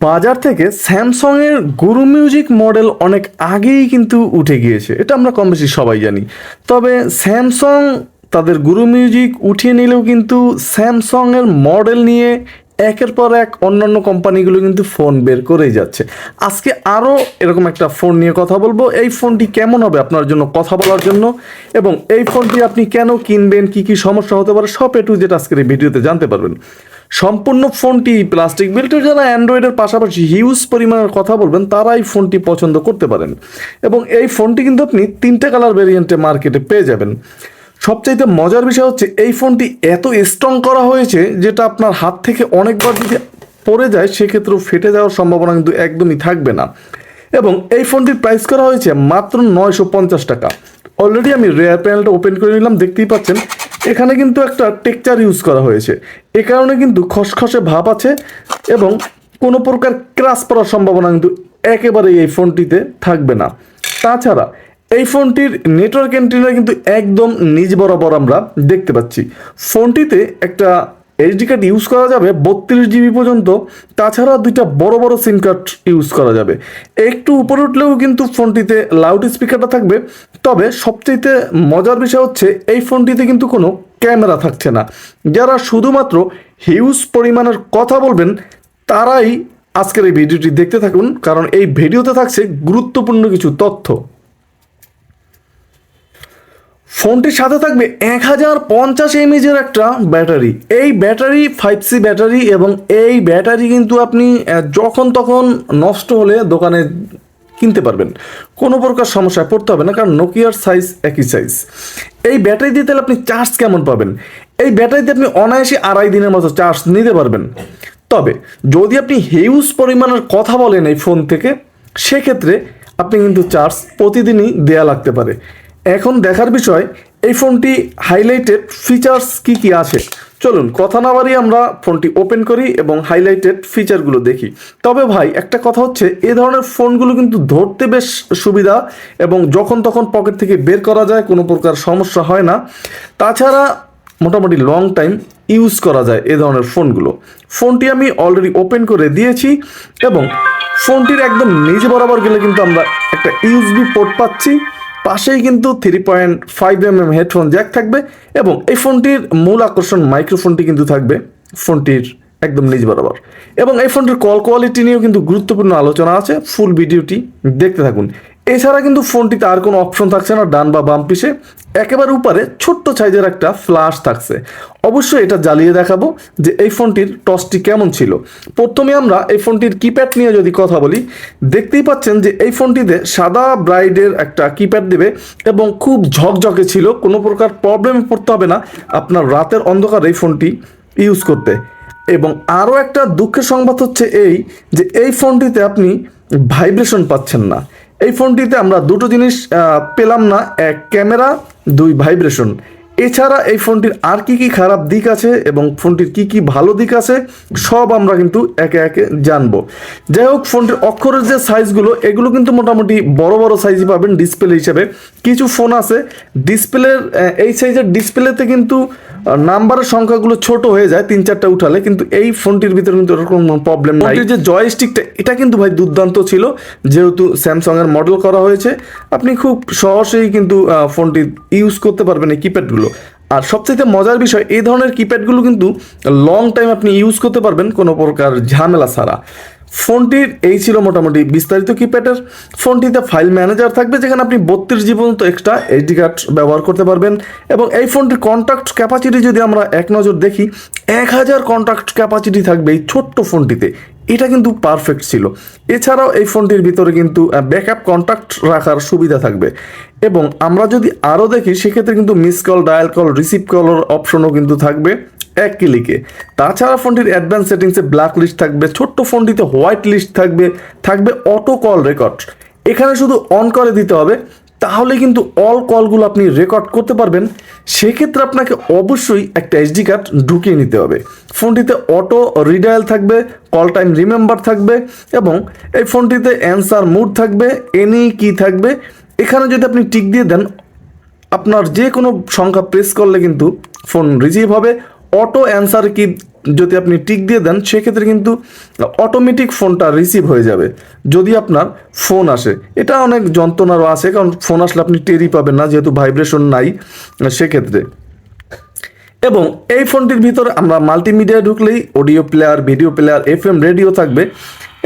বাজার থেকে স্যামসংয়ের গুরু music model অনেক আগেই কিন্তু উঠে গিয়েছে। এটা আমরা কম বেশি সবাই জানি। তবে স্যামসং তাদের গুরু মিউজিক উঠিয়ে নিলেও কিন্তু স্যামসংয়ের মডেল নিয়ে একের পর এক অন্যান্য কোম্পানিগুলো কিন্তু ফোন বের করেই যাচ্ছে। আজকে আরও এরকম একটা ফোন নিয়ে কথা বলব। এই ফোনটি কেমন হবে আপনার জন্য কথা বলার জন্য? এবং এই ফোনটি আপনি কেন কিনবেন? কি কি সমস্যা হতে পারে? সব এটু যেটা আজকের এই ভিডিওতে জানতে পারবেন। সম্পূর্ণ ফোনটি প্লাস্টিক বিল্টের যারা অ্যান্ড্রয়েডের পাশাপাশি হিউজ পরিমাণের কথা বলবেন তারা এই ফোনটি পছন্দ করতে পারেন। এবং এই ফোনটি কিন্তু আপনি তিনটে কালার ভেরিয়েন্টে মার্কেটে পেয়ে যাবেন। সবচাইতে মজার বিষয় হচ্ছে এই ফোনটি এত স্ট্রং করা হয়েছে যেটা আপনার হাত থেকে অনেকবার যদি পড়ে যায়, সেক্ষেত্রেও ফেটে যাওয়ার সম্ভাবনা কিন্তু একদমই থাকবে না। এবং এই ফোনটির প্রাইস করা হয়েছে মাত্র নয়শো পঞ্চাশ টাকা। অলরেডি আমি রেয়ার প্যানেলটা ওপেন করে নিলাম, দেখতেই পাচ্ছেন, এখানে কিন্তু একটা টেক্সচার ইউজ করা হয়েছে। এ কারণে কিন্তু খসখসে ভাব আছে এবং কোনো প্রকার ক্রাশ পড়ার সম্ভাবনা কিন্তু একেবারেই এই ফোনটিতে থাকবে না। তাছাড়া এই ফোনটির নেটওয়ার্ক এন্ট্রিটা কিন্তু একদম নিজ বরাবর আমরা দেখতে পাচ্ছি। ফোনটিতে একটা এইচডি কার্ড ইউজ করা যাবে বত্রিশ জিবি পর্যন্ত, তাছাড়া দুইটা বড় বড় সিম কার্ড ইউজ করা যাবে। একটু উপরে উঠলেও কিন্তু ফোনটিতে লাউড স্পিকারটা থাকবে। তবে সবচেয়ে মজার বিষয় হচ্ছে, এই ফোনটিতে কিন্তু কোনো ক্যামেরা থাকছে না। যারা শুধুমাত্র হিউজ পরিমাণের কথা বলবেন, তারাই আজকের এই ভিডিওটি দেখতে থাকুন, কারণ এই ভিডিওতে থাকছে গুরুত্বপূর্ণ কিছু তথ্য। ফোনটির সাথে থাকবে এক হাজার পঞ্চাশ এমএজের একটা ব্যাটারি। এই ব্যাটারি ফাইভ সি ব্যাটারি এবং এই ব্যাটারি কিন্তু আপনি যখন তখন নষ্ট হলে দোকানে কিনতে পারবেন। কোনো প্রকার সমস্যায় পড়তে হবে না, কারণ নোকিয়ার সাইজ একই সাইজ এই ব্যাটারি দিয়ে তাহলে আপনি চার্জ কেমন পাবেন? এই ব্যাটারিতে আপনি অনায়াসে আড়াই দিনের মতো চার্জ নিতে পারবেন। তবে, যদি আপনি হিউজ পরিমাণের কথা বলেন এই ফোন থেকে, সেক্ষেত্রে আপনি কিন্তু চার্জ প্রতিদিনই দেয়া লাগতে পারে। এখন দেখার বিষয়, এই ফোনটি হাইলাইটেড ফিচার্স কি কি আছে? চলুন, কথা না বাড়িয়ে আমরা ফোনটি ওপেন করি এবং হাইলাইটেড ফিচারগুলো দেখি। তবে ভাই, একটা কথা হচ্ছে, এ ধরনের ফোনগুলো কিন্তু ধরতে বেশ সুবিধা এবং যখন তখন পকেট থেকে বের করা যায়, কোনো প্রকার সমস্যা হয় না। তাছাড়া মোটামুটি লং টাইম ইউজ করা যায় এ ধরনের ফোনগুলো। ফোনটি আমি অলরেডি ওপেন করে দিয়েছি এবং ফোনটির একদম নিচে বরাবর গেলে কিন্তু আমরা একটা ইউএসবি পোর্ট পাচ্ছি। পাশেই কিন্তু three point five M M headphone jack থাকবে এবং এই ফোনটির মূল আকর্ষণ মাইক্রোফোনটি কিন্তু থাকবে, ফোনটির একদম নিজ বরাবর। এবং এই ফোনটির কল কোয়ালিটি নিয়েও কিন্তু গুরুত্বপূর্ণ আলোচনা আছে ফুল ভিডিওটি দেখতে থাকুন। এছাড়া কিন্তু ফোনটিতে আর কোনো অপশন থাকছে না, ডান বা বাম পিসে একেবারে উপরে ছোট্ট সাইজের একটা ফ্ল্যাশ থাকছে। অবশ্যই এটা জ্বালিয়ে দেখাবো যে এই ফোনটির টসটি কেমন ছিল। প্রথমে আমরা এই ফোনটির কিপ্যাড নিয়ে যদি কথা বলি, দেখতেই পাচ্ছেন যে এই ফোনটিতে সাদা ব্রাইডের একটা কিপ্যাড দেবে এবং খুব ঝকঝকে ছিল, কোনো প্রকার প্রবলেমে পড়তে হবে না, আপনার রাতের অন্ধকার এই ফোনটি ইউজ করতে। এবং আরও একটা দুঃখের সংবাদ হচ্ছে এই যে এই ফোনটিতে আপনি ভাইব্রেশন পাচ্ছেন না। এই ফোনটিতে আমরা দুটো জিনিস পেলাম না, এক ক্যামেরা, দুই ভাইব্রেশন। এছাড়া এই ফোনটির আর কি কি খারাপ দিক আছে এবং ফোনটির কি কি ভালো দিক আছে, সব আমরা কিন্তু একে একে জানব। যাই হোক, ফোনটির অক্ষরের যে সাইজগুলো, এগুলো কিন্তু মোটামুটি বড় বড় সাইজই পাবেন ডিসপ্লে হিসেবে। কিছু ফোন আছে ডিসপ্লের এই সাইজের ডিসপ্লেতে কিন্তু নাম্বারের সংখ্যাগুলো ছোট হয়ে যায়, তিন চারটা উঠালে, কিন্তু এই ফোনটির ভিতরে কিন্তু এরকম প্রবলেম নাই। যে জয়স্টিকটা এটা কিন্তু ভাই দুর্দান্ত ছিল, যেহেতু স্যামসাং এর মডেল করা হয়েছে। আপনি খুব সহজেই কিন্তু ফোনটি ইউজ করতে পারবেন এই কিপ্যাডগুলো আর সবচেয়ে মজার বিষয়, এই ধরনের কিপ্যাডগুলো কিন্তু লং টাইম আপনি ইউজ করতে পারবেন, কোনো প্রকার ঝামেলা ছাড়া। ফোনটির এই ছিল মোটামুটি বিস্তারিত কিপ্যাডের ফোনটিতে ফাইল ম্যানেজার থাকবে, যেখানে আপনি বত্রিশ জি পর্যন্ত এক্সট্রা এইচডি কার্ড ব্যবহার করতে পারবেন। এবং এই ফোনটির কন্ট্যাক্ট ক্যাপাসিটি যদি আমরা এক নজর দেখি, এক হাজার কন্ট্যাক্ট ক্যাপাসিটি থাকবে এই ছোট্ট ফোনটিতে। এটা কিন্তু পারফেক্ট ছিল। এছাড়াও এই ফোনটির ভিতরে কিন্তু ব্যাকআপ কন্ট্যাক্ট রাখার সুবিধা থাকবে। এবং আমরা যদি আরও দেখি, সেক্ষেত্রে কিন্তু miss call dial call receive কলের অপশনও কিন্তু থাকবে। এক ক্লিকে তাছাড়া ফোনটির অ্যাডভান্স সেটিংসে ব্ল্যাক লিস্ট থাকবে, ছোট্ট ফোনটিতে হোয়াইট লিস্ট থাকবে থাকবে অটো কল রেকর্ড এখানে শুধু অন করে দিতে হবে, তাহলে কিন্তু অল কলগুলো আপনি রেকর্ড করতে পারবেন। সেক্ষেত্রে আপনাকে অবশ্যই একটা এইচডি কার্ড ঢুকিয়ে নিতে হবে। ফোনটিতে অটো রিডায়াল থাকবে কল টাইম রিমেম্বার থাকবে এবং এই ফোনটিতে অ্যান্সার মুড থাকবে এনি কি থাকবে। এখানে যদি আপনি টিক দিয়ে দেন, আপনার যে কোনো সংখ্যা প্রেস করলে কিন্তু ফোন রিসিভ হবে। অটো অ্যান্সার কি যদি আপনি টিক দিয়ে দেন, সেক্ষেত্রে কিন্তু অটোমেটিক ফোনটা রিসিভ হয়ে যাবে। যদি আপনার ফোন আসে, এটা অনেক যন্ত্রণারও আছে, কারণ ফোন আসলে আপনি টেরি পাবেন না, যেহেতু ভাইব্রেশন নাই, সেক্ষেত্রে। এবং এই ফোনটির ভিতরে আমরা মাল্টিমিডিয়া ঢুকলেই audio player video player F M radio থাকবে।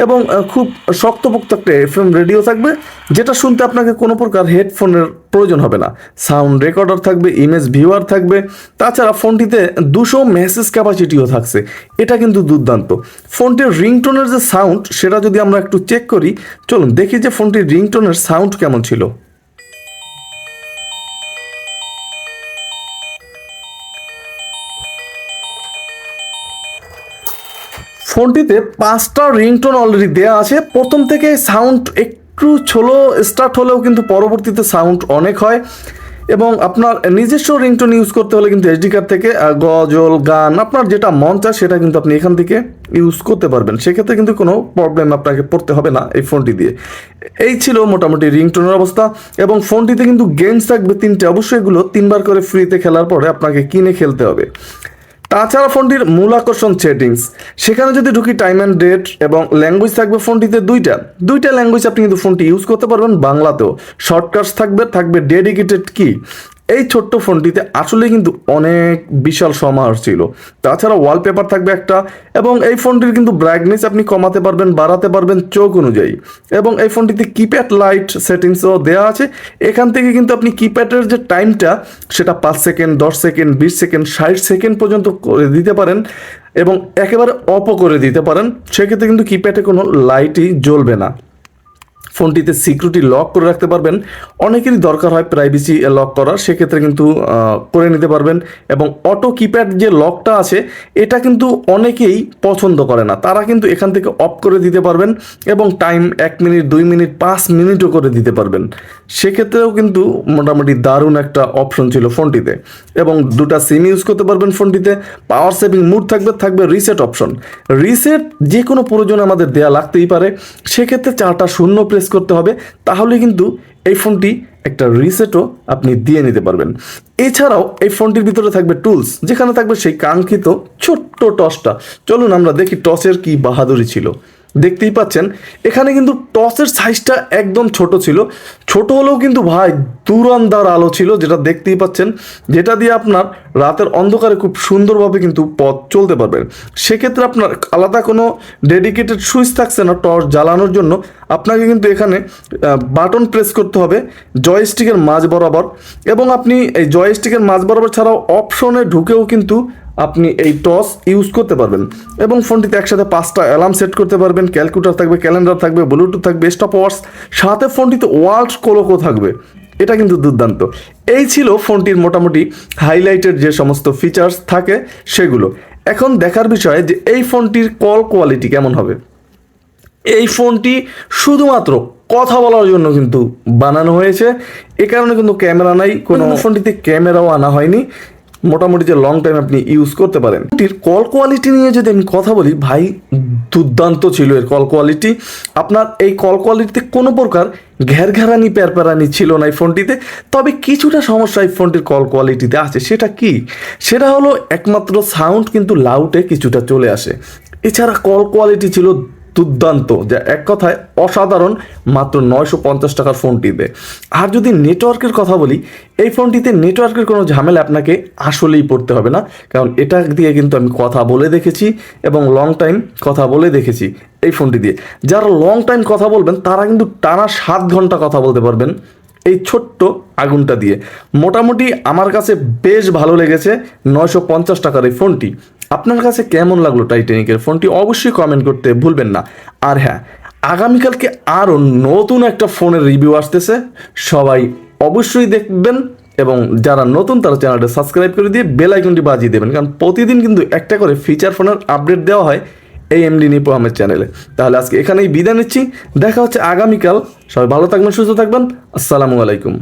এবং খুব শক্তপোক্ত একটা এফ এম রেডিও থাকবে, যেটা শুনতে আপনাকে কোনো প্রকার হেডফোনের প্রয়োজন হবে না। সাউন্ড রেকর্ডার থাকবে ইমেজ ভিউয়ার থাকবে, তাছাড়া ফোনটিতে দুশো মেসেজ ক্যাপাসিটিও থাকছে। এটা কিন্তু দুর্দান্ত। ফোনটির রিংটোনের যে সাউন্ড সেটা যদি আমরা একটু চেক করি, চলুন দেখি যে ফোনটির রিংটোনের সাউন্ড কেমন ছিল। ফোনটিতে পাঁচটা রিংটোন অলরেডি দেওয়া আছে। প্রথম থেকে সাউন্ড একটু ছোলো স্টার্ট হলেও কিন্তু পরবর্তীতে সাউন্ড অনেক হয়। এবং আপনার নিজস্ব রিংটোন ইউজ করতে হলে কিন্তু এসডি কার্ড থেকে গজল, গান, আপনার যেটা মন চায় সেটা কিন্তু আপনি এখান থেকে ইউজ করতে পারবেন। সেক্ষেত্রে কিন্তু কোনো প্রবলেম আপনাকে পড়তে হবে না এই ফোনটি দিয়ে। এই ছিল মোটামুটি রিংটোনের অবস্থা। এবং ফোনটিতে কিন্তু গেমস থাকবে তিনটে। অবশ্যই এগুলো তিনবার করে ফ্রিতে খেলার পরে আপনাকে কিনে খেলতে হবে। তাছাড়া ফোনটির মূল আকর্ষণ সেটিংস। সেখানে যদি ঢুকি টাইম অ্যান্ড ডেট এবং ল্যাঙ্গুয়েজ থাকবে ফোনটিতে দুইটা। দুইটা ল্যাঙ্গুয়েজ আপনি কিন্তু ফোনটি ইউজ করতে পারবেন বাংলাতেও। শর্টকাটস থাকবে থাকবে ডেডিকেটেড কি এই ছোট্ট ফোনটিতে আসলে কিন্তু অনেক বিশাল সমাহার ছিল তাছাড়া ওয়ালপেপার থাকবে একটা এবং এই ফোনটির কিন্তু ব্রাইটনেস আপনি কমাতে পারবেন, বাড়াতে পারবেন চোখ অনুযায়ী। এবং এই ফোনটিতে কিপ্যাড লাইট সেটিংসও দেওয়া আছে। এখান থেকে কিন্তু আপনি কিপ্যাডের যে টাইমটা সেটা পাঁচ সেকেন্ড দশ সেকেন্ড বিশ সেকেন্ড ষাট সেকেন্ড পর্যন্ত করে দিতে পারেন এবং একেবারে অপও করে দিতে পারেন। সেক্ষেত্রে কিন্তু কিপ্যাডে কোনো লাইটই জ্বলবে না। ফোনটিতে সিকিউরিটি লক করে রাখতে পারবেন। অনেকেরই দরকার হয় প্রাইভেসি লক করার, সেক্ষেত্রে কিন্তু করে নিতে পারবেন এবং অটো কিপ্যাড যে লকটা আছে, এটা কিন্তু অনেকেই পছন্দ করে না। তারা কিন্তু এখান থেকে অফ করে দিতে পারবেন এবং টাইম এক মিনিট দুই মিনিট পাঁচ মিনিটও করে দিতে পারবেন। সেক্ষেত্রেও কিন্তু মোটামুটি দারুণ একটা অপশন ছিল ফোনটিতে এবং দুটা সিম ইউজ করতে পারবেন ফোনটিতে। পাওয়ার সেভিং মুড থাকবে থাকবে রিসেট অপশন রিসেট যে কোনো প্রয়োজনে আমাদের দেয়া লাগতেই পারে। সেক্ষেত্রে চারটা শূন্য প্রেস করতে হবে, তাহলে কিন্তু এই ফোনটি একটা রিসেটও আপনি দিয়ে নিতে পারবেন। এছাড়াও এই ফোনটির ভিতরে থাকবে টুলস যেখানে থাকবে সেই কাঙ্ক্ষিত ছোট্ট টসটা চলুন আমরা দেখি টসের কি বাহাদুরি ছিল। দেখতেই পাচ্ছেন, এখানে কিন্তু টসের সাইজটা একদম ছোট ছিল। ছোট হলেও কিন্তু ভাই দুরন্দার আলো ছিল, যেটা দেখতেই পাচ্ছেন, যেটা দিয়ে আপনার রাতের অন্ধকারে খুব সুন্দরভাবে কিন্তু পথ চলতে পারবেন। সেক্ষেত্রে আপনার আলাদা কোনো ডেডিকেটেড সুইচ থাকছে না টর্চ জ্বালানোর জন্য। আপনাকে কিন্তু এখানে বাটন প্রেস করতে হবে জয়স্টিকের মাঝ বরাবর। এবং আপনি এই জয়স্টিকের মাঝ বরাবর ছাড়াও অপশনে ঢুকেও কিন্তু আপনি এই টস ইউজ করতে পারবেন। এবং ফোনটিতে একসাথে পাঁচটা অ্যালার্ম সেট করতে পারবেন। ক্যালকুলেটর থাকবে ক্যালেন্ডার থাকবে ব্লুটুথ থাকবে স্টপ ওয়ার্স সাথে ফোনটিতে ওয়ার্ল্ড কোলোকো থাকবে। এটা কিন্তু দুর্দান্ত। এই ছিল ফোনটির মোটামুটি হাইলাইটেড যে সমস্ত ফিচার্স থাকে সেগুলো। এখন দেখার বিষয় যে এই ফোনটির কল কোয়ালিটি কেমন হবে। এই ফোনটি শুধুমাত্র কথা বলার জন্য কিন্তু বানানো হয়েছে। এ কারণে কিন্তু ক্যামেরা নাই কোনো ফোনটিতে ক্যামেরাও আনা হয়নি। মোটামুটি যে লং টাইম আপনি ইউজ করতে পারেন। এটির কল কোয়ালিটি নিয়ে যদি আমি কথা বলি, ভাই, দুর্দান্ত ছিল এর কল কোয়ালিটি আপনার এই কল কোয়ালিটিতে কোনো প্রকার ঘেরঘেরানি, প্যারপ্যারানি ছিল না এই ফোনটিতে তবে কিছুটা সমস্যা এই ফোনটির কল কোয়ালিটিতে আছে। সেটা কি? সেটা হলো একমাত্র সাউন্ড কিন্তু লাউটে কিছুটা চলে আসে। এছাড়া কল কোয়ালিটি ছিল দুর্দান্ত, যা এক কথায় অসাধারণ, মাত্র নয়শো পঞ্চাশ টাকার ফোনটিতে। আর যদি নেটওয়ার্কের কথা বলি, এই ফোনটিতে নেটওয়ার্কের কোনো ঝামেলা আপনাকে আসলেই পড়তে হবে না, কারণ এটা দিয়ে কিন্তু আমি কথা বলে দেখেছি এবং লং টাইম কথা বলে দেখেছি এই ফোনটি দিয়ে। যারা লং টাইম কথা বলবেন, তারা কিন্তু টানা সাত ঘণ্টা কথা বলতে পারবেন এই ছোট্ট আগুনটা দিয়ে। মোটামুটি আমার কাছে বেশ ভালো লেগেছে নয়শো পঞ্চাশ টাকার এই ফোনটি। আপনার কাছে কেমন লাগল টাইটানিকের ফোনটি অবশ্যই কমেন্ট করতে ভুলবেন না। আর হ্যাঁ আগামীকালকে আরও নতুন একটা ফোনের রিভিউ আসতেছে। সবাই অবশ্যই দেখবেন এবং যারা নতুন তারা চ্যানেলটা সাবস্ক্রাইব করে দিয়ে বেল আইকনটি বাজিয়ে দেবেন। কারণ প্রতিদিন কিন্তু একটা করে ফিচার ফোনের আপডেট দেওয়া হয় এই এমডি নিপো আহমেদ চ্যানেলে তাহলে আজকে এখানেই বিদায় নিচ্ছি। দেখা হচ্ছে আগামীকাল। সবাই ভালো থাকবেন, সুস্থ থাকবেন। আসসালামু আলাইকুম।